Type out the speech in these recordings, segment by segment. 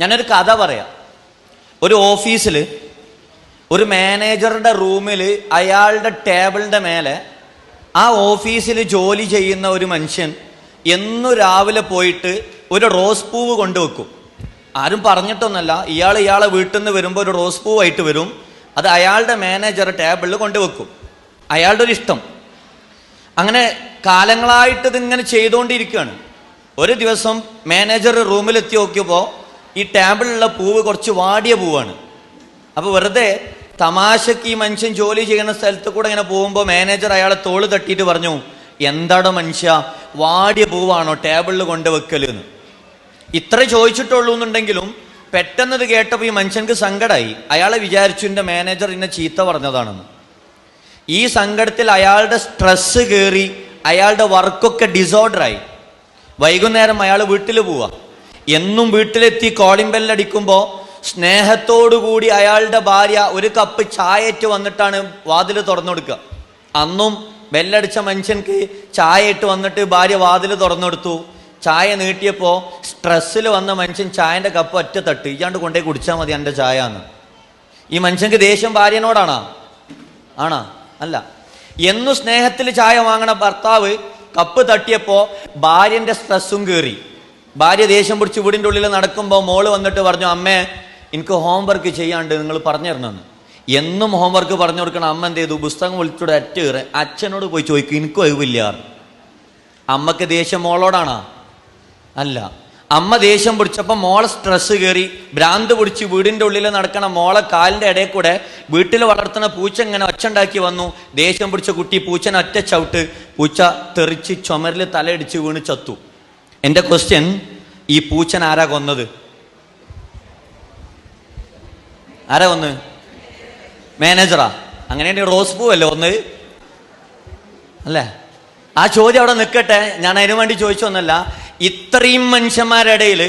ഞാനൊരു കഥ പറയാം. ഒരു ഓഫീസിൽ ഒരു മാനേജറുടെ റൂമിൽ അയാളുടെ ടേബിളിന്റെ മേലെ ആ ഓഫീസിൽ ജോലി ചെയ്യുന്ന ഒരു മനുഷ്യൻ എന്നു രാവിലെ പോയിട്ട് ഒരു റോസ് പൂവ് കൊണ്ടുവെക്കും ആരും പറഞ്ഞിട്ടൊന്നല്ല ഇയാൾ ഇയാളെ വീട്ടിൽ നിന്ന് വരുമ്പോൾ ഒരു റോസ് പൂവായിട്ട് വരും. അത് അയാളുടെ മാനേജർ ടേബിളിൽ കൊണ്ടുവെക്കും അയാളുടെ ഒരു ഇഷ്ടം. അങ്ങനെ കാലങ്ങളായിട്ട് ഇതിങ്ങനെ ചെയ്തുകൊണ്ടിരിക്കുകയാണ് ഒരു ദിവസം മാനേജർ റൂമിലെത്തി നോക്കിയപ്പോൾ ഈ ടേബിളിലുള്ള പൂവ് കുറച്ച് വാടിയ പൂവാണ്. അപ്പോൾ വെറുതെ തമാശക്ക് ഈ മനുഷ്യൻ ജോലി ചെയ്യുന്ന സ്ഥലത്ത് കൂടെ ഇങ്ങനെ പോകുമ്പോൾ മാനേജർ അയാളെ തോൾ തട്ടിയിട്ട് പറഞ്ഞു എന്താടോ മനുഷ്യ വാടിയ പൂവാണോ ടേബിളിൽ കൊണ്ട് വെക്കലെന്ന്? ഇത്ര ചോദിച്ചിട്ടുള്ളൂ എന്നുണ്ടെങ്കിലും പെട്ടെന്ന് ഇത് കേട്ടപ്പോൾ ഈ മനുഷ്യൻക്ക് സങ്കടമായി അയാളെ വിചാരിച്ചു എന്റെ മാനേജർ എന്നെ ചീത്ത പറഞ്ഞതാണെന്ന്. ഈ സങ്കടത്തിൽ അയാളുടെ സ്ട്രെസ്സ് കയറി അയാളുടെ വർക്കൊക്കെ ഡിസോർഡറായി വൈകുന്നേരം അയാൾ വീട്ടിൽ പോവാ. എന്നും വീട്ടിലെത്തി കോളിംഗ് ബെല്ലടിക്കുമ്പോൾ സ്നേഹത്തോടുകൂടി അയാളുടെ ഭാര്യ ഒരു കപ്പ് ചായയിട്ട് വന്നിട്ടാണ് വാതിൽ തുറന്നു കൊടുക്കുക അന്നും ബെല്ലടിച്ച മനുഷ്യൻക്ക് ചായ ഇട്ട് വന്നിട്ട് ഭാര്യ വാതിൽ തുറന്നെടുത്തു. ചായ നീട്ടിയപ്പോൾ സ്ട്രെസ്സിൽ വന്ന മനുഷ്യൻ ചായന്റെ കപ്പ് ഒറ്റ തട്ട്. ഇയാണ്ട് കൊണ്ടേ കുടിച്ചാൽ മതി എന്റെ ചായ എന്ന് ഈ മനുഷ്യൻക്ക് ദേഷ്യം ഭാര്യനോടാണോ? ആണോ? അല്ല. എന്നു സ്നേഹത്തിൽ ചായ വാങ്ങണ ഭർത്താവ് കപ്പ് തട്ടിയപ്പോൾ ഭാര്യന്റെ സ്ട്രെസ്സും കയറി ഭാര്യ ദേഷ്യം പിടിച്ച് വീടിന്റെ ഉള്ളിൽ നടക്കുമ്പോൾ മോൾ വന്നിട്ട് പറഞ്ഞു അമ്മേ എനിക്ക് ഹോംവർക്ക് ചെയ്യാണ്ട് നിങ്ങൾ പറഞ്ഞു തരണമെന്ന് എന്നും ഹോംവർക്ക് പറഞ്ഞു കൊടുക്കണം. അമ്മ എന്ത് ചെയ്തു? പുസ്തകം വിളിച്ചോട് അറ്റ കയറി. അച്ഛനോട് പോയി ചോദിക്കും എനിക്കും ഒഴിവില്ല. അമ്മയ്ക്ക് ദേഷ്യം മോളോടാണോ? അല്ല. അമ്മ ദേഷ്യം പിടിച്ചപ്പോൾ മോളെ സ്ട്രെസ് കയറി. ഭ്രാന്ത് പിടിച്ച് വീടിന്റെ ഉള്ളിൽ നടക്കണ മോളെ കാലിന്റെ ഇടയിൽ കൂടെ വീട്ടിൽ വളർത്തുന്ന പൂച്ച ഇങ്ങനെ ഒച്ചുണ്ടാക്കി വന്നു. ദേഷ്യം പിടിച്ച കുട്ടി പൂച്ചനെ ഒറ്റ ചവിട്ട് പൂച്ച തെറിച്ച് ചുമരിൽ തലയടിച്ച് വീണ് ചത്തു. എന്റെ ക്വസ്റ്റ്യൻ ഈ പൂച്ചൻ ആരാ കൊന്നത്? ആരാ കൊന്ന്? മാനേജറാ അങ്ങനെയാണെങ്കിൽ റോസ് പൂ അല്ലേ ഒന്ന് അല്ലേ? ആ ചോദ്യം അവിടെ നിൽക്കട്ടെ. ഞാൻ അതിനു വേണ്ടി ചോദിച്ചൊന്നല്ല. ഇത്രയും മനുഷ്യന്മാരുടെ ഇടയിൽ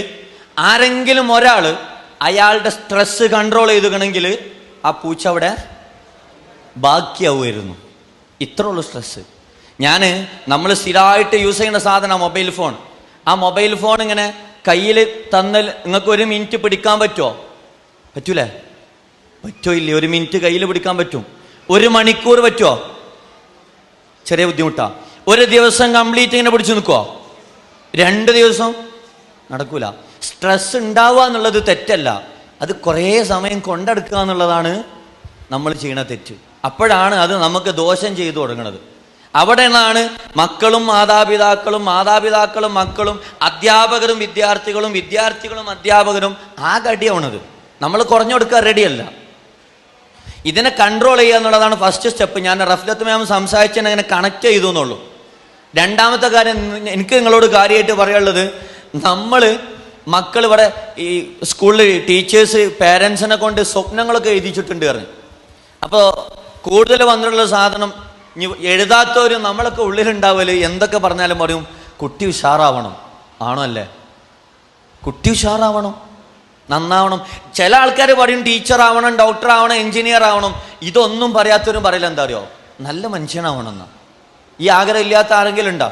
ആരെങ്കിലും ഒരാൾ അയാളുടെ സ്ട്രെസ് കൺട്രോൾ ചെയ്തുകണമെങ്കിൽ ആ പൂച്ച അവിടെ ബാക്കിയാവുമായിരുന്നു. ഇത്രയുള്ള സ്ട്രെസ് ഞാൻ നമ്മൾ സ്ഥിരമായിട്ട് യൂസ് ചെയ്യുന്ന സാധനം മൊബൈൽ ഫോൺ. ആ മൊബൈൽ ഫോൺ ഇങ്ങനെ കയ്യിൽ തന്നൽ നിങ്ങൾക്ക് ഒരു മിനിറ്റ് പിടിക്കാൻ പറ്റുമോ പറ്റൂലേ? പറ്റോ ഇല്ലേ? ഒരു മിനിറ്റ് കയ്യിൽ പിടിക്കാൻ പറ്റും. ഒരു മണിക്കൂർ പറ്റുമോ ചെറിയ ബുദ്ധിമുട്ടാ. ഒരു ദിവസം കംപ്ലീറ്റ് ഇങ്ങനെ പിടിച്ചു നിൽക്കുമോ രണ്ട് ദിവസം നടക്കൂല. സ്ട്രെസ് ഉണ്ടാവുക എന്നുള്ളത് തെറ്റല്ല. അത് കുറേ സമയം കൊണ്ടെടുക്കുക എന്നുള്ളതാണ് നമ്മൾ ചെയ്യണ തെറ്റ്. അപ്പോഴാണ് അത് നമുക്ക് ദോഷം ചെയ്തു തുടങ്ങുന്നത് അവിടെ നിന്നാണ് മക്കളും മാതാപിതാക്കളും മാതാപിതാക്കളും മക്കളും അധ്യാപകരും വിദ്യാർത്ഥികളും വിദ്യാർത്ഥികളും അധ്യാപകരും ആ കടിയാവണത് നമ്മൾ കുറഞ്ഞു കൊടുക്കാൻ റെഡിയല്ല ഇതിനെ കൺട്രോൾ ചെയ്യുക എന്നുള്ളതാണ് ഫസ്റ്റ് സ്റ്റെപ്പ് ഞാൻ റഫ്ലത്ത് മാം സംസാരിച്ചതിനെ അങ്ങനെ കണക്ട് ചെയ്തു എന്നുള്ളൂ. രണ്ടാമത്തെ കാര്യം എനിക്ക് നിങ്ങളോട് കാര്യമായിട്ട് പറയാനുള്ളത് നമ്മൾ മക്കൾ ഇവിടെ ഈ സ്കൂളിൽ ടീച്ചേഴ്സ് പേരൻസിനെ കൊണ്ട് സ്വപ്നങ്ങളൊക്കെ എഴുതിച്ചിട്ടുണ്ട് പറഞ്ഞു. അപ്പോൾ കൂടുതൽ വന്നിട്ടുള്ള സാധനം ഇനി എഴുതാത്തവരും നമ്മളൊക്കെ ഉള്ളിലുണ്ടാവൽ എന്തൊക്കെ പറഞ്ഞാലും പറയും കുട്ടി ഉഷാറാവണം. ആണോ അല്ലേ? കുട്ടി ഉഷാറാവണം നന്നാവണം. ചില ആൾക്കാർ പറയും ടീച്ചർ ആവണം ഡോക്ടർ ആവണം എഞ്ചിനീയർ ആവണം ഇതൊന്നും പറയാത്തവരും പറയില്ല. എന്താ അറിയോ? നല്ല മനുഷ്യനാവണം എന്നാ ഈ ആഗ്രഹം ഇല്ലാത്ത ആരെങ്കിലും ഉണ്ടോ?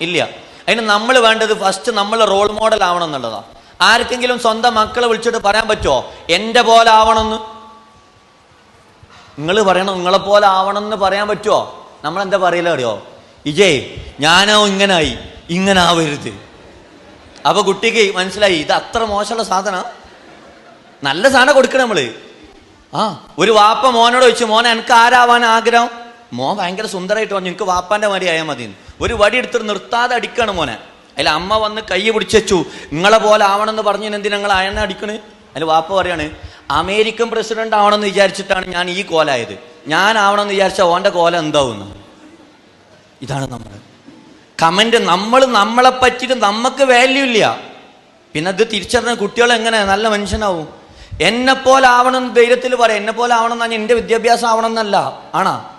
ഇല്ല. അതിന് നമ്മൾ വേണ്ടത് ഫസ്റ്റ് നമ്മൾ റോൾ മോഡൽ ആവണം എന്നുള്ളതാണ് ആർക്കെങ്കിലും സ്വന്തം മക്കളെ വിളിച്ചിട്ട് പറയാൻ പറ്റുമോ എന്റെ പോലെ ആവണമെന്ന്. നിങ്ങൾ പറയണം നിങ്ങളെ പോലെ ആവണം എന്ന് പറയാൻ പറ്റുമോ നമ്മൾ എന്താ പറയില്ല അറിയോ? ഇജയ് ഞാനോ ഇങ്ങനായി. ഇങ്ങനെ ആവരുത് അപ്പൊ കുട്ടിക്ക് മനസ്സിലായി ഇത് അത്ര മോശമുള്ള സാധന. നല്ല സാധനം കൊടുക്കണം നമ്മൾ. ആ ഒരു വാപ്പ മോനോട് ചോദിച്ചു മോൻ എനിക്ക് ആരാവാൻ ആഗ്രഹം? മോൻ ഭയങ്കര സുന്ദരമായിട്ട് പറഞ്ഞു എനിക്ക് വാപ്പാന്റെ മാതിരി ആയാൽ മതി ഒരു വടി എടുത്തിട്ട് നിർത്താതെ അടിക്കാണ് മോനെ. അതിൽ അമ്മ വന്ന് കൈ പിടിച്ചു നിങ്ങളെ പോലെ ആവണമെന്ന് പറഞ്ഞു എന്തിനാ നിങ്ങൾ അയണ അടിക്കണ്? അതിൽ വാപ്പ പറയാണ് അമേരിക്കൻ പ്രസിഡന്റ് ആവണമെന്ന് വിചാരിച്ചിട്ടാണ് ഞാൻ ഈ കോലായത്. ഞാൻ ആവണമെന്ന് വിചാരിച്ച ഓന്റെ കോല എന്താവുന്നു? ഇതാണ് നമ്മൾ കമന്റ് നമ്മൾ നമ്മളെ പറ്റിയിട്ട് നമുക്ക് വാല്യൂ ഇല്ല. പിന്നെ അത് തിരിച്ചറിഞ്ഞ കുട്ടികൾ എങ്ങനെ നല്ല മനുഷ്യനാവും. എന്നെ പോലെ ആവണം ധൈര്യത്തിൽ പറയാം. എന്നെ പോലെ ആവണം എന്നാണ് എന്റെ വിദ്യാഭ്യാസം ആവണം എന്നല്ല. ആണാ?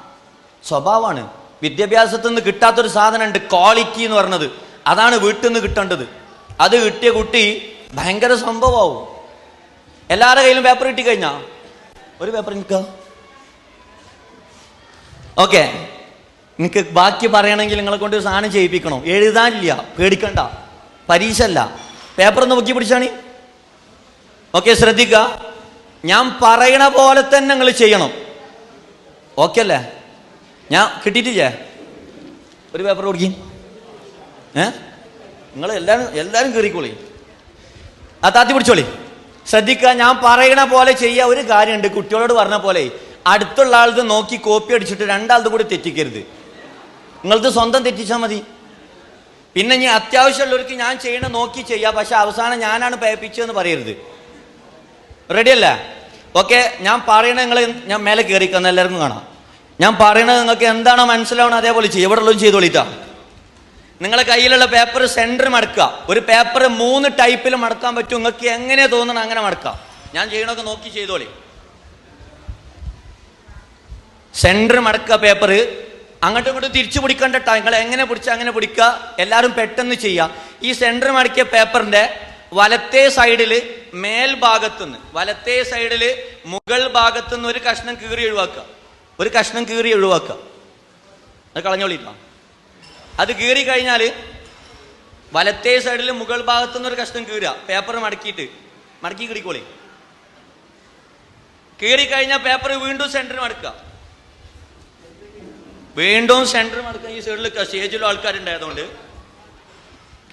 സ്വഭാവമാണ് വിദ്യാഭ്യാസത്തിൽ നിന്ന് കിട്ടാത്തൊരു സാധനമുണ്ട് ക്വാളിറ്റി എന്ന് പറഞ്ഞത്. അതാണ് വീട്ടിൽ നിന്ന് കിട്ടേണ്ടത്. അത് കിട്ടിയ കുട്ടി ഭയങ്കര സംഭവമാവും. എല്ലാവരുടെ കയ്യിലും പേപ്പർ കിട്ടി കഴിഞ്ഞാ? ഒരു പേപ്പർ നിൽക്കുക ഓക്കെ നിങ്ങൾക്ക് ബാക്കി പറയണമെങ്കിൽ നിങ്ങളെ കൊണ്ട് ഒരു സാധനം ചെയ്യിപ്പിക്കണം. എഴുതാനില്ല. പേടിക്കണ്ട. പരീക്ഷ അല്ല പേപ്പർ ഒന്ന് നോക്കി പിടിച്ചാണി ഓക്കെ ശ്രദ്ധിക്കുക ഞാൻ പറയണ പോലെ തന്നെ നിങ്ങൾ ചെയ്യണം. ഓക്കെ അല്ലേ? ഞാൻ കിട്ടിയിട്ടില്ലേ? ഒരു പേപ്പർ കൊടുക്കി. ഏ? നിങ്ങൾ എല്ലാവരും എല്ലാവരും കയറിക്കോളി ആ താത്തി പിടിച്ചോളി. ശ്രദ്ധിക്കുക ഞാൻ പറയണ പോലെ ചെയ്യുക ഒരു കാര്യമുണ്ട് കുട്ടികളോട് പറഞ്ഞ പോലെ. അടുത്തുള്ള ആളത് നോക്കി കോപ്പി അടിച്ചിട്ട് രണ്ടാളത് കൂടി തെറ്റിക്കരുത്. നിങ്ങളത് സ്വന്തം തെറ്റിച്ചാൽ മതി. പിന്നെ ഇനി അത്യാവശ്യമുള്ളവർക്ക് ഞാൻ ചെയ്യണ നോക്കി ചെയ്യാം പക്ഷെ അവസാനം ഞാനാണ് പേപ്പിച്ചതെന്ന് പറയരുത്. റെഡി അല്ല? ഓക്കെ ഞാൻ പറയണത് നിങ്ങൾ ഞാൻ മേലെ കയറിക്കുന്ന എല്ലാവർക്കും കാണാം. ഞാൻ പറയണത് നിങ്ങൾക്ക് എന്താണോ മനസ്സിലാവണം അതേപോലെ ചെയ്യും. ഇവിടെ ഉള്ളതും ചെയ്തോളിട്ടാ. നിങ്ങളെ കയ്യിലുള്ള പേപ്പർ സെന്റർ മടക്കുക. ഒരു പേപ്പർ മൂന്ന് ടൈപ്പിൽ മടക്കാൻ പറ്റും. നിങ്ങൾക്ക് എങ്ങനെ തോന്നണം അങ്ങനെ മടക്കാം. ഞാൻ ചെയ്യണമൊക്കെ നോക്കി ചെയ്തോളി. സെന്റർ മടക്കുക പേപ്പർ അങ്ങോട്ടും ഇങ്ങോട്ടും തിരിച്ചു പിടിക്കേണ്ട. നിങ്ങൾ എങ്ങനെ പിടിച്ച അങ്ങനെ പിടിക്കുക. എല്ലാവരും പെട്ടെന്ന് ചെയ്യുക ഈ സെന്റർ മടക്കിയ പേപ്പറിന്റെ വലത്തേ സൈഡിൽ മേൽഭാഗത്തുനിന്ന് വലത്തേ സൈഡിൽ മുകൾ ഭാഗത്തുനിന്ന് ഒരു കഷ്ണം കീറി ഒഴിവാക്കുക. ഒരു കഷ്ണം കീറി ഒഴിവാക്കുക. അത് കളഞ്ഞോളിട്ടോ? അത് കീറി കഴിഞ്ഞാൽ വലത്തേ സൈഡിൽ മുകൾ ഭാഗത്തുനിന്ന് ഒരു കഷ്ണം കീറുക. പേപ്പർ മടക്കിയിട്ട്. മടക്കി കീറിക്കോളി. കീറി കഴിഞ്ഞാൽ പേപ്പർ വീണ്ടും സെന്ററിൽ മടക്കുക. വീണ്ടും സെന്ററിൽ മടക്കുക ഈ സൈഡിൽ സ്റ്റേജിലും ആൾക്കാരുണ്ടായതുകൊണ്ട്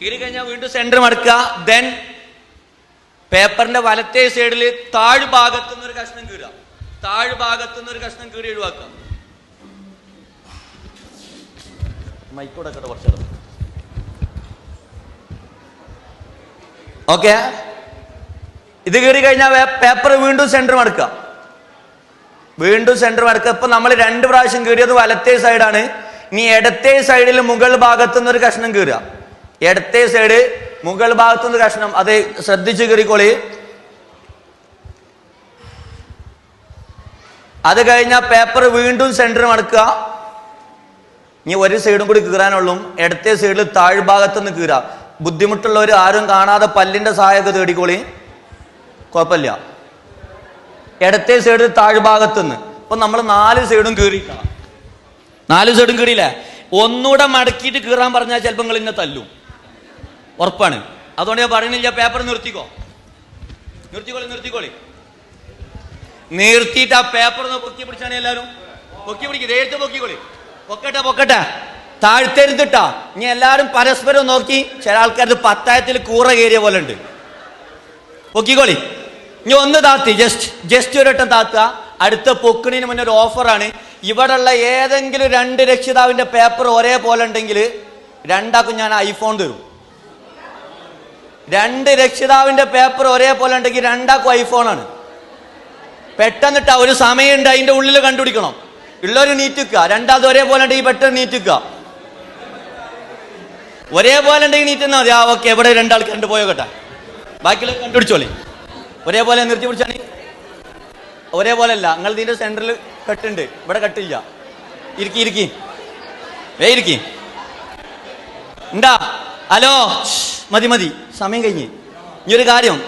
കീറി കഴിഞ്ഞാൽ വീണ്ടും സെന്ററിൽ മടക്കുക. ദെൻ പേപ്പറിന്റെ വലത്തേ സൈഡിൽ താഴ് ഭാഗത്തുനിന്ന് ഒരു കഷ്ണം കീറുക. താഴ് ഭാഗത്തുനിന്ന് ഒരു കഷ്ണം കീറി ഒഴിവാക്കുക. മൈക്കോടെ കുറച്ചെടുത്ത് ഓക്കെ? ഇത് കീറി കഴിഞ്ഞാൽ പേപ്പർ വീണ്ടും സെന്റർ മടക്കുക വീണ്ടും സെന്റർ മടക്കുക ഇപ്പൊ നമ്മൾ രണ്ട് പ്രാവശ്യം കീറിയത് വലത്തേ സൈഡാണ് ഇനി ഇടത്തേ സൈഡിൽ മുകൾ ഭാഗത്തുനിന്ന് ഒരു കഷ്ണം കീറുക. ഇടത്തേ സൈഡ് മുകൾ ഭാഗത്തു നിന്ന് കഷ്ണം. അത് ശ്രദ്ധിച്ച് കീറിക്കോളി. അത് കഴിഞ്ഞാൽ പേപ്പർ വീണ്ടും സെന്റർ മടക്കുക ഇനി ഒരു സൈഡും കൂടി കീറാനുള്ളൂ. ഇടത്തെ സൈഡിൽ താഴ്ഭാഗത്ത് നിന്ന് കീറാം. ബുദ്ധിമുട്ടുള്ളവർ ആരും കാണാതെ പല്ലിന്റെ സഹായമൊക്കെ തേടിക്കോളി. കുഴപ്പമില്ല. ഇടത്തെ സൈഡിൽ താഴ്ഭാഗത്തുനിന്ന് ഇപ്പൊ നമ്മൾ നാല് സൈഡും കീറി. നാല് സൈഡും കീറിയില്ലേ? ഒന്നുകൂടെ മടക്കിയിട്ട് കീറാൻ പറഞ്ഞാൽ ചിലപ്പോൾ നിങ്ങൾ ഇന്നെ തല്ലും. ഉറപ്പാണ്. അതുകൊണ്ട് ഞാൻ പറയണില്ല. പേപ്പർ നിർത്തിക്കോ? നിർത്തിക്കോളി നിർത്തിക്കോളി. നിർത്തിയിട്ട് ആ പേപ്പർ പൊക്കി പിടിച്ചാണ് എല്ലാവരും? പൊക്കി പിടിക്കും. നേരത്തെ പൊക്കിക്കോളി. പൊക്കട്ടെ പൊക്കട്ടെ. താഴ്ത്തരുത്തിട്ടാ ഇനി എല്ലാവരും പരസ്പരം നോക്കി ചില ആൾക്കാർക്ക് പത്തായത്തിൽ കൂറ കയറിയ പോലെ ഉണ്ട് പൊക്കിക്കോളി. ഇനി ഒന്ന് താത്തി ജസ്റ്റ് ജസ്റ്റ് ഒരു വട്ടം അടുത്ത പൊക്കിണിന് മുന്നേ ഒരു ഓഫറാണ്. ഇവിടെയുള്ള ഏതെങ്കിലും രണ്ട് രക്ഷിതാവിന്റെ പേപ്പർ ഒരേപോലെ ഉണ്ടെങ്കിൽ രണ്ടാക്കും ഞാൻ ഐഫോൺ തരും. രണ്ട് രക്ഷിതാവിന്റെ പേപ്പർ ഒരേപോലെ ഉണ്ടെങ്കിൽ രണ്ടാക്കും ഐഫോണാണ് പെട്ടെന്നിട്ട് ഒരു സമയമുണ്ട് അതിന്റെ ഉള്ളിൽ കണ്ടുപിടിക്കണം. ഉള്ളൊരു നീറ്റിക്കുക. രണ്ടാമത് ഒരേപോലെ ഉണ്ടെങ്കിൽ പെട്ടെന്ന് നീറ്റിക്കുക. ഒരേപോലെ ഉണ്ടെങ്കിൽ നീറ്റുന്നാ മതി. ആ ഓക്കെ എവിടെ രണ്ടാൾക്ക് രണ്ട് പോയോ കേട്ടാ ബാക്കിയുള്ള കണ്ടുപിടിച്ചോളി. ഒരേപോലെ നിർത്തി പിടിച്ചാണ് ഒരേപോലെ അല്ല. നിങ്ങൾ ഇതിന്റെ സെന്ററിൽ കെട്ടുണ്ട്. ഇവിടെ കെട്ടില്ല. ഇരിക്കി ഇരിക്കി. വേ ഇരിക്കി. ഉണ്ടാ ഹലോ? മതി മതി. സമയം കഴിഞ്ഞ്. ഇനി ഒരു കാര്യം.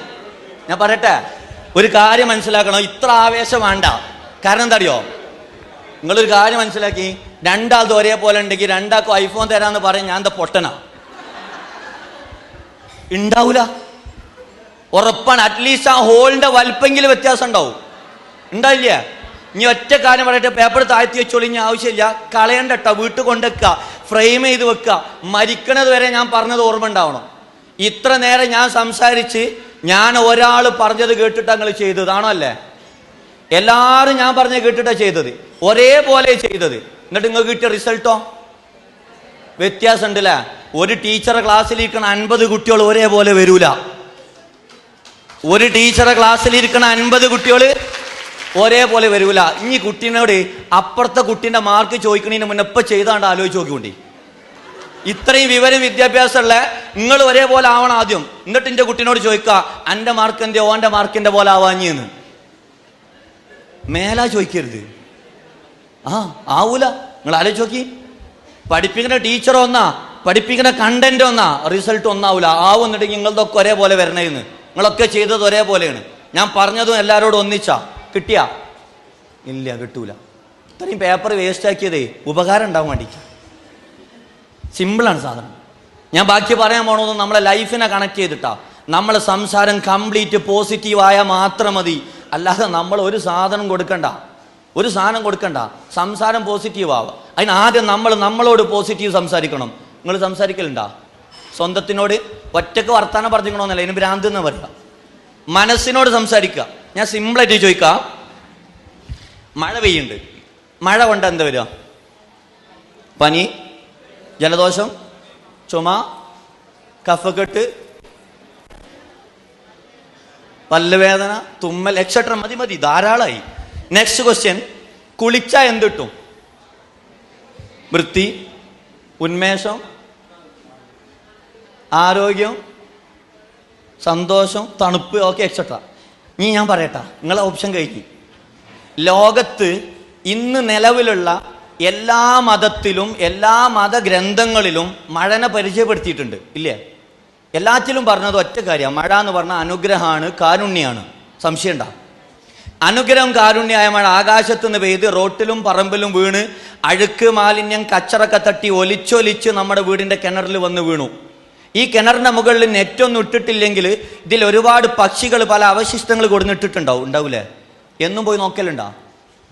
ഞാൻ പറയട്ടെ? ഒരു കാര്യം മനസ്സിലാക്കണം. ഇത്ര ആവേശം വേണ്ട. കാരണം എന്താ അറിയോ? നിങ്ങളൊരു കാര്യം മനസ്സിലാക്കി? രണ്ടാൾത് ഒരേപോലെ ഉണ്ടെങ്കിൽ രണ്ടാൾക്കും ഐഫോൺ തരാന്ന് പറയും ഞാൻ എന്താ പൊട്ടനാ. ഉണ്ടാവൂല ഉറപ്പാണ്. അറ്റ്ലീസ്റ്റ് ആ ഹോളിന്റെ വലിപ്പെങ്കിലും വ്യത്യാസം ഉണ്ടാവും. ഉണ്ടായില്ല ഇനി ഒറ്റ കാര്യം പറയട്ടെ. പേപ്പർ താഴ്ത്തി വെച്ചോളൂ. ഇനി ആവശ്യമില്ല. കളയണ്ട കേട്ടോ വീട്ടിൽ കൊണ്ടുവെക്കുക. ഫ്രെയിം ചെയ്ത് വെക്കുക. മരിക്കണത് വരെ ഞാൻ പറഞ്ഞത് ഓർമ്മ ഉണ്ടാവണം. ഇത്ര നേരം ഞാൻ സംസാരിച്ച് ഞാൻ ഒരാൾ പറഞ്ഞത് കേട്ടിട്ട് നിങ്ങൾ ചെയ്തതാണോ അല്ലേ? എല്ലാവരും ഞാൻ പറഞ്ഞ കേട്ടിട്ടാ ചെയ്തത്. ഒരേപോലെ ചെയ്തത്. എന്നിട്ട് നിങ്ങൾക്ക് കിട്ടിയ റിസൾട്ടോ വ്യത്യാസം ഉണ്ടല്ലേ ഒരു ടീച്ചറെ ക്ലാസ്സിലിരിക്കണ അൻപത് കുട്ടികൾ ഒരേപോലെ വരൂല. ഒരു ടീച്ചറെ ക്ലാസ്സിലിരിക്കണ അൻപത് കുട്ടികൾ ഒരേപോലെ വരൂല. ഇനി കുട്ടീനോട് അപ്പുറത്തെ കുട്ടീന്റെ മാർക്ക് ചോദിക്കണതിന് മുന്നേ ഇപ്പൊ ചെയ്താണ്ട് ആലോചിച്ച് നോക്കിക്കൊണ്ടി. ഇത്രയും വിവരം വിദ്യാഭ്യാസമുള്ള നിങ്ങൾ ഒരേപോലെ ആവണം ആദ്യം. എന്നിട്ട് എന്റെ കുട്ടീനോട് ചോദിക്കുക എന്റെ മാർക്ക് എന്റെ ഓന്റെ മാർക്കിന്റെ പോലെ ആവാഞ്ഞെന്ന്? മേലാ ചോദിക്കരുത്. ആ ആവൂല. നിങ്ങൾ ആലോചിച്ച് നോക്കി. പഠിപ്പിക്കുന്ന ടീച്ചർ ഒന്നാ പഠിപ്പിക്കുന്ന കണ്ടന്റ് ഒന്നാ റിസൾട്ട് ഒന്നാവൂല. ആവുന്നുണ്ടെങ്കിൽ നിങ്ങളതൊക്കെ ഒരേപോലെ വരണേന്ന്. നിങ്ങളൊക്കെ ചെയ്തത് ഒരേപോലെയാണ്. ഞാൻ പറഞ്ഞതും എല്ലാവരോടും ഒന്നിച്ചാ. കിട്ടിയാ? ഇല്ല കിട്ടൂല. ഇത്രയും പേപ്പർ വേസ്റ്റ് ആക്കിയതേ ഉപകാരം ഉണ്ടാവാൻ വേണ്ടിയിട്ട് സിമ്പിളാണ് സാധനം. ഞാൻ ബാക്കി പറയാൻ പോണത് നമ്മളെ ലൈഫിനെ കണക്ട് ചെയ്തിട്ടാ. നമ്മളെ സംസാരം കംപ്ലീറ്റ് പോസിറ്റീവ് ആയാൽ മാത്രം മതി. അല്ലാതെ നമ്മൾ ഒരു സാധനം കൊടുക്കണ്ട. ഒരു സാധനം കൊടുക്കണ്ട. സംസാരം പോസിറ്റീവ് ആവുക അതിന് ആദ്യം നമ്മൾ നമ്മളോട് പോസിറ്റീവ് സംസാരിക്കണം. നിങ്ങൾ സംസാരിക്കലുണ്ടാ? സ്വന്തത്തിനോട് ഒറ്റയ്ക്ക് വർത്താനം പറഞ്ഞിക്കണമെന്നല്ല ഇതിന് ഭ്രാന്ത് എന്ന് പറയുക മനസ്സിനോട് സംസാരിക്കുക. ഞാൻ സിമ്പിളായിട്ട് ചോദിക്കാം. മഴ പെയ്യുന്നുണ്ട്. മഴ കൊണ്ട് എന്താ വരിക? പനി ജലദോഷം ചുമ കഫക്കെട്ട് പല്ലുവേദന തുമ്മൽ എക്സെട്ര മതി മതി. ധാരാളമായി നെക്സ്റ്റ് ക്വസ്റ്റ്യൻ കുളിച്ച എന്ത് കിട്ടും? വൃത്തി ഉന്മേഷം ആരോഗ്യം സന്തോഷം തണുപ്പ് ഓക്കെ എക്സെട്ര ഇനി ഞാൻ പറയട്ടാ. നിങ്ങളെ ഓപ്ഷൻ കഴിഞ്ഞു ലോകത്ത് ഇന്ന് നിലവിലുള്ള എല്ലാ മതത്തിലും എല്ലാ മതഗ്രന്ഥങ്ങളിലും മഴനെ പരിചയപ്പെടുത്തിയിട്ടുണ്ട്. ഇല്ലേ? എല്ലാറ്റിലും പറഞ്ഞത് ഒറ്റ കാര്യമാണ് മഴ എന്ന് പറഞ്ഞാൽ അനുഗ്രഹമാണ് കാരുണ്യാണ്. സംശയണ്ട അനുഗ്രഹം കാരുണ്യായ മഴ ആകാശത്ത് നിന്ന് പെയ്ത് റോട്ടിലും പറമ്പിലും വീണ് അഴുക്ക് മാലിന്യം കച്ചറൊക്കെ തട്ടി ഒലിച്ചൊലിച്ച് നമ്മുടെ വീടിന്റെ കിണറിൽ വന്ന് വീണു. ഈ കിണറിന്റെ മുകളിൽ നെറ്റൊന്നും ഇട്ടിട്ടില്ലെങ്കിൽ ഇതിൽ ഒരുപാട് പക്ഷികൾ പല അവശിഷ്ടങ്ങൾ കൊടുന്നിട്ടിട്ടുണ്ടാവും. ഉണ്ടാവൂലേ? എന്നും പോയി നോക്കലുണ്ടോ?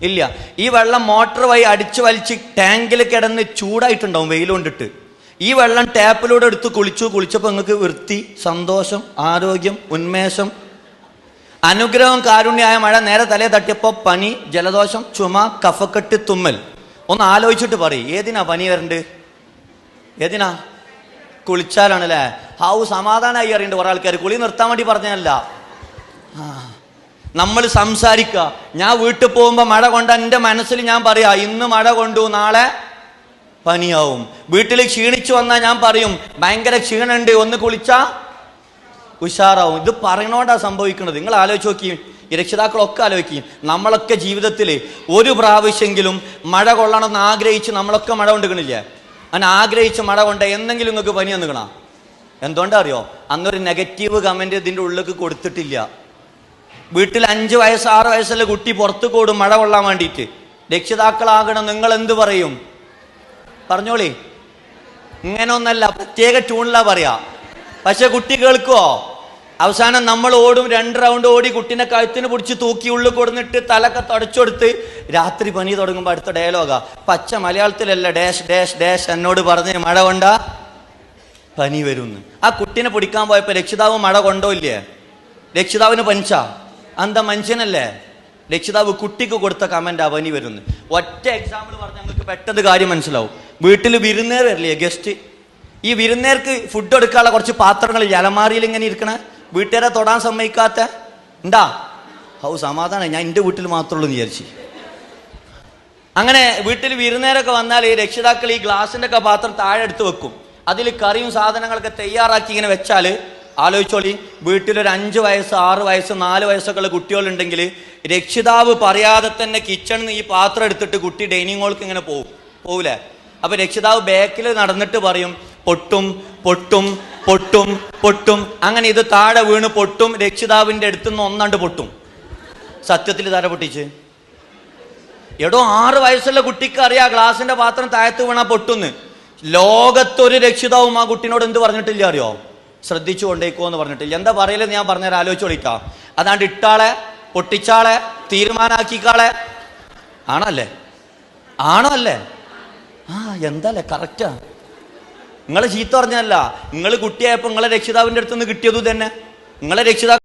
ഇല്ല. ഈ വെള്ളം മോട്ടർ വഴി അടിച്ചു വലിച്ച് ടാങ്കിൽ കിടന്ന് ചൂടായിട്ടുണ്ടാവും വെയിൽ കൊണ്ടിട്ട് ഈ വെള്ളം ടാപ്പിലൂടെ എടുത്ത് കുളിച്ചു. കുളിച്ചപ്പോൾ നിങ്ങൾക്ക് വൃത്തി സന്തോഷം ആരോഗ്യം ഉന്മേഷം അനുഗ്രഹം കാരുണ്യായ മഴ നേരെ തലേ തട്ടിയപ്പോൾ പനി ജലദോഷം ചുമ കഫക്കെട്ട് തുമ്മൽ. ഒന്ന് ആലോചിച്ചിട്ട് പറയും ഏതിനാ പനി വരണ്ട്? ഏതിനാ? കുളിച്ചാലാണല്ലേ? ഹാവു സമാധാനമായി അറിയണ്ട് കുറെ ആൾക്കാർ. കുളി നിർത്താൻ വേണ്ടി പറഞ്ഞല്ല നമ്മൾ സംസാരിക്കുക ഞാൻ വീട്ടിൽ പോകുമ്പോൾ മഴ കൊണ്ട് എന്റെ മനസ്സിൽ ഞാൻ പറയാ ഇന്ന് മഴ കൊണ്ടു നാളെ പനിയാവും. വീട്ടിൽ ക്ഷീണിച്ചു വന്നാൽ ഞാൻ പറയും ഭയങ്കര ക്ഷീണുണ്ട് ഒന്ന് കുളിച്ചാ ഉഷാറാവും. ഇത് പറയണോണ്ടാ സംഭവിക്കുന്നത് നിങ്ങൾ ആലോചിച്ച് നോക്കിയും രക്ഷിതാക്കളൊക്കെ ആലോചിക്കും. നമ്മളൊക്കെ ജീവിതത്തിൽ ഒരു പ്രാവശ്യമെങ്കിലും മഴ കൊള്ളണമെന്ന് ആഗ്രഹിച്ച് നമ്മളൊക്കെ മഴ കൊണ്ടുക്കണില്ലേ. അങ്ങനെ ആഗ്രഹിച്ച് മഴ കൊണ്ട് എന്തെങ്കിലും നിങ്ങൾക്ക് പനി വന്നിക്കണ എന്തുകൊണ്ടാ അറിയോ? അന്നൊരു നെഗറ്റീവ് കമന്റ് ഇതിന്റെ ഉള്ളിലേക്ക് കൊടുത്തിട്ടില്ല. വീട്ടിൽ അഞ്ച് വയസ്സ് ആറ് വയസ്സുള്ള കുട്ടി പുറത്തു കൂടും മഴ കൊള്ളാൻ വേണ്ടിയിട്ട്. രക്ഷിതാക്കളാകണം. നിങ്ങൾ എന്ത് പറയും? പറഞ്ഞോളി. ഇങ്ങനൊന്നല്ല. പ്രത്യേക ട്യൂണിലാ പറയാ. പക്ഷെ കുട്ടി കേൾക്കുവോ? അവസാനം നമ്മൾ ഓടും രണ്ട് റൗണ്ട് ഓടി കുട്ടീനെ കഴുത്തിന് പിടിച്ച് തൂക്കി ഉള്ളിൽ കൊടുന്നിട്ട് തലക്കെ തുടച്ചുകൊടുത്ത് രാത്രി പനി തുടങ്ങുമ്പോൾ അടുത്ത ഡയലോഗാ പച്ച മലയാളത്തിലല്ല ഡാഷ് ഡാഷ് ഡാഷ് എന്നോട് പറഞ്ഞ് മഴ കൊണ്ട? പനി വരുന്നു. ആ കുട്ടീനെ പിടിക്കാൻ പോയപ്പോൾ രക്ഷിതാവ് മഴ കൊണ്ടോ ഇല്ലേ? രക്ഷിതാവിന് പനിച്ചാ? അന്ത മനുഷ്യനല്ലേ? രക്ഷിതാവ് കുട്ടിക്ക് കൊടുത്ത കമന്റ് ആ പനി വരുന്നു. ഒറ്റ എക്സാമ്പിൾ പറഞ്ഞാൽ നിങ്ങൾക്ക് പെട്ടെന്ന് കാര്യം മനസ്സിലാവും. വീട്ടിൽ വിരുന്നേർ വരില്ലേ ഗസ്റ്റ് ഈ വിരുന്നേർക്ക് ഫുഡ് എടുക്കാനുള്ള കുറച്ച് പാത്രങ്ങൾ ജലമാറിയിൽ ഇങ്ങനെ ഇരിക്കണ. വീട്ടുകാരെ തൊടാൻ സമ്മതിക്കാത്ത. ഉണ്ടാ ഹൗ സമാധാനം ഞാൻ എന്റെ വീട്ടിൽ മാത്രമേ ഉള്ളൂ എന്ന് വിചാരിച്ചു. അങ്ങനെ വീട്ടിൽ വിരുന്നേരൊക്കെ വന്നാൽ ഈ രക്ഷിതാക്കൾ ഈ ഗ്ലാസിന്റെ ഒക്കെ പാത്രം താഴെ എടുത്ത് വെക്കും. അതിൽ കറിയും സാധനങ്ങളൊക്കെ തയ്യാറാക്കി ഇങ്ങനെ വെച്ചാൽ ആലോചിച്ചോളി വീട്ടിലൊരു അഞ്ച് വയസ്സ് ആറ് വയസ്സ് നാല് വയസ്സൊക്കെ ഉള്ള കുട്ടികളുണ്ടെങ്കിൽ രക്ഷിതാവ് പറയാതെ തന്നെ കിച്ചണിൽ നിന്ന് ഈ പാത്രം എടുത്തിട്ട് കുട്ടി ഡൈനിങ് ഹോൾക്ക് ഇങ്ങനെ പോകും പോവില്ലേ അപ്പൊ രക്ഷിതാവ് ബാക്കിൽ നടന്നിട്ട് പറയും പൊട്ടും പൊട്ടും പൊട്ടും പൊട്ടും. അങ്ങനെ ഇത് താഴെ വീണ് പൊട്ടും രക്ഷിതാവിന്റെ രക്ഷിതാവിന്റെ അടുത്തുനിന്ന് ഒന്നാണ്ട് പൊട്ടും. സത്യത്തിൽ താര പൊട്ടിച്ച്? എടോ ആറ് വയസ്സുള്ള കുട്ടിക്ക് അറിയാം ഗ്ലാസിന്റെ പാത്രം താഴത്ത് വീണാ പൊട്ടുന്ന്. ലോകത്തൊരു രക്ഷിതാവും ആ കുട്ടിനോട് എന്ത് പറഞ്ഞിട്ടില്ല അറിയോ? ശ്രദ്ധിച്ചു കൊണ്ടേക്കോ എന്ന് പറഞ്ഞിട്ടില്ല. എന്താ പറയലെന്ന് ഞാൻ പറഞ്ഞാൽ ആലോചിച്ചോളിക്കാം അതാണ്ട് ഇട്ടാളെ പൊട്ടിച്ചാളെ തീരുമാനാക്കിക്കാളെ. ആണല്ലേ ആണോ അല്ലേ? ആ എന്താല്ലേ കറക്റ്റാ നിങ്ങളെ ചീത്ത പറഞ്ഞല്ല നിങ്ങൾ കുട്ടിയായപ്പോൾ നിങ്ങളെ രക്ഷിതാവിന്റെ അടുത്ത് നിന്ന് കിട്ടിയതു തന്നെ നിങ്ങളെ രക്ഷിതാ